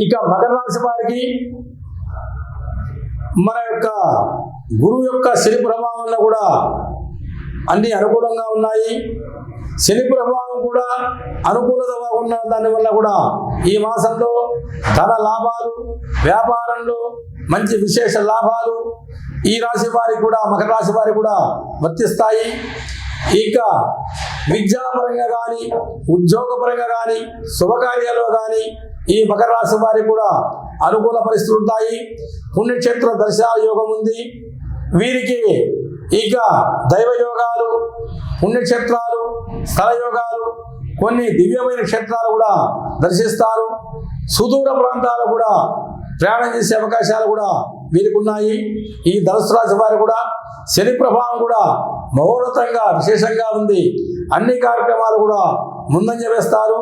ఇక మకర రాశి వారికి మన యొక్క గురువు యొక్క శని ప్రభావం వల్ల కూడా అన్ని అనుకూలంగా ఉన్నాయి. శని ప్రభావం కూడా అనుకూలత ఉన్న దానివల్ల కూడా ఈ మాసంలో ధన లాభాలు వ్యాపారంలో మంచి విశేష లాభాలు ఈ రాశి వారికి కూడా మకర రాశి వారికి కూడా వర్తిస్తాయి. ఇక విద్యాపరంగా కానీ ఉద్యోగపరంగా కానీ శుభకార్యాల్లో కానీ ఈ మకర రాశి వారికి కూడా అనుకూల పరిస్థితులు ఉంటాయి. పుణ్యక్షేత్ర దర్శన యోగం ఉంది. వీరికి ఇక దైవ యోగాలు పుణ్యక్షేత్రాలు స్థల యోగాలు కొన్ని దివ్యమైన క్షేత్రాలు కూడా దర్శిస్తారు. సుదూర ప్రాంతాలు కూడా ప్రయాణం చేసే అవకాశాలు కూడా వీరికి ఉన్నాయి. ఈ ధనుసు రాశి వారు కూడా శని ప్రభావం కూడా మహోన్నతంగా విశేషంగా ఉంది. అన్ని కార్యక్రమాలు కూడా ముందంజ వేస్తారు.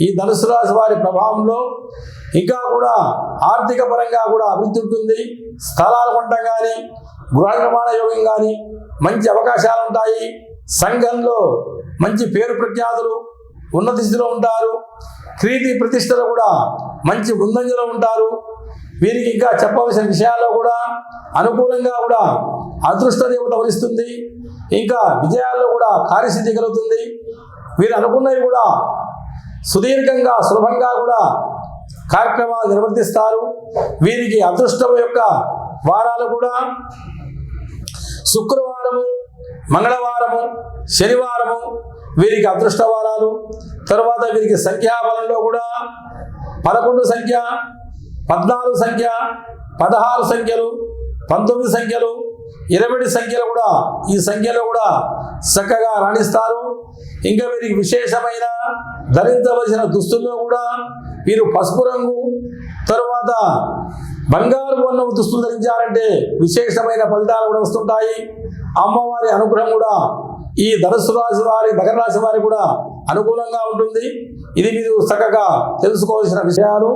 ఈ ధనుసు రాశి వారి ప్రభావంలో ఇంకా కూడా ఆర్థిక పరంగా కూడా అభివృద్ధి ఉంటుంది. స్థలాలు కొనడం కానీ గృహ నిర్మాణ యోగం కానీ మంచి అవకాశాలు ఉంటాయి. సంఘంలో మంచి పేరు ప్రఖ్యాతులు ఉన్నత స్థితిలో ఉంటారు. క్రీతి ప్రతిష్టలు కూడా మంచి ముందంజలో ఉంటారు. వీరికి ఇంకా చెప్పవలసిన విషయాల్లో కూడా అనుకూలంగా కూడా అదృష్ట దేవత వరిస్తుంది. ఇంకా విజయాల్లో కూడా కార్యసిద్ధి కలుగుతుంది. వీరు అనుకున్నవి కూడా సుదీర్ఘంగా సులభంగా కూడా కార్యక్రమాలు నిర్వర్తిస్తారు. వీరికి అదృష్టం యొక్క వారాలు కూడా శుక్రవారము మంగళవారము శనివారము వీరికి అదృష్ట వారాలు. తర్వాత వీరికి సంఖ్యాబలంలో కూడా పదకొండు సంఖ్య పద్నాలుగు సంఖ్య పదహారు సంఖ్యలు పంతొమ్మిది సంఖ్యలు ఇరవై సంఖ్యలు కూడా ఈ సంఖ్యలో కూడా చక్కగా రాణిస్తారు. ఇంకా వీరికి విశేషమైన ధరించవలసిన దుస్తుల్లో కూడా వీరు పసుపు రంగు తరువాత బంగారు వర్ణం దుస్తులు ధరించారంటే విశేషమైన ఫలితాలు కూడా వస్తుంటాయి. అమ్మవారి అనుగ్రహం కూడా ఈ ధనుసు రాశి వారి మకర రాశి వారి కూడా అనుకూలంగా ఉంటుంది. ఇది మీరు చక్కగా తెలుసుకోవాల్సిన విషయాలు.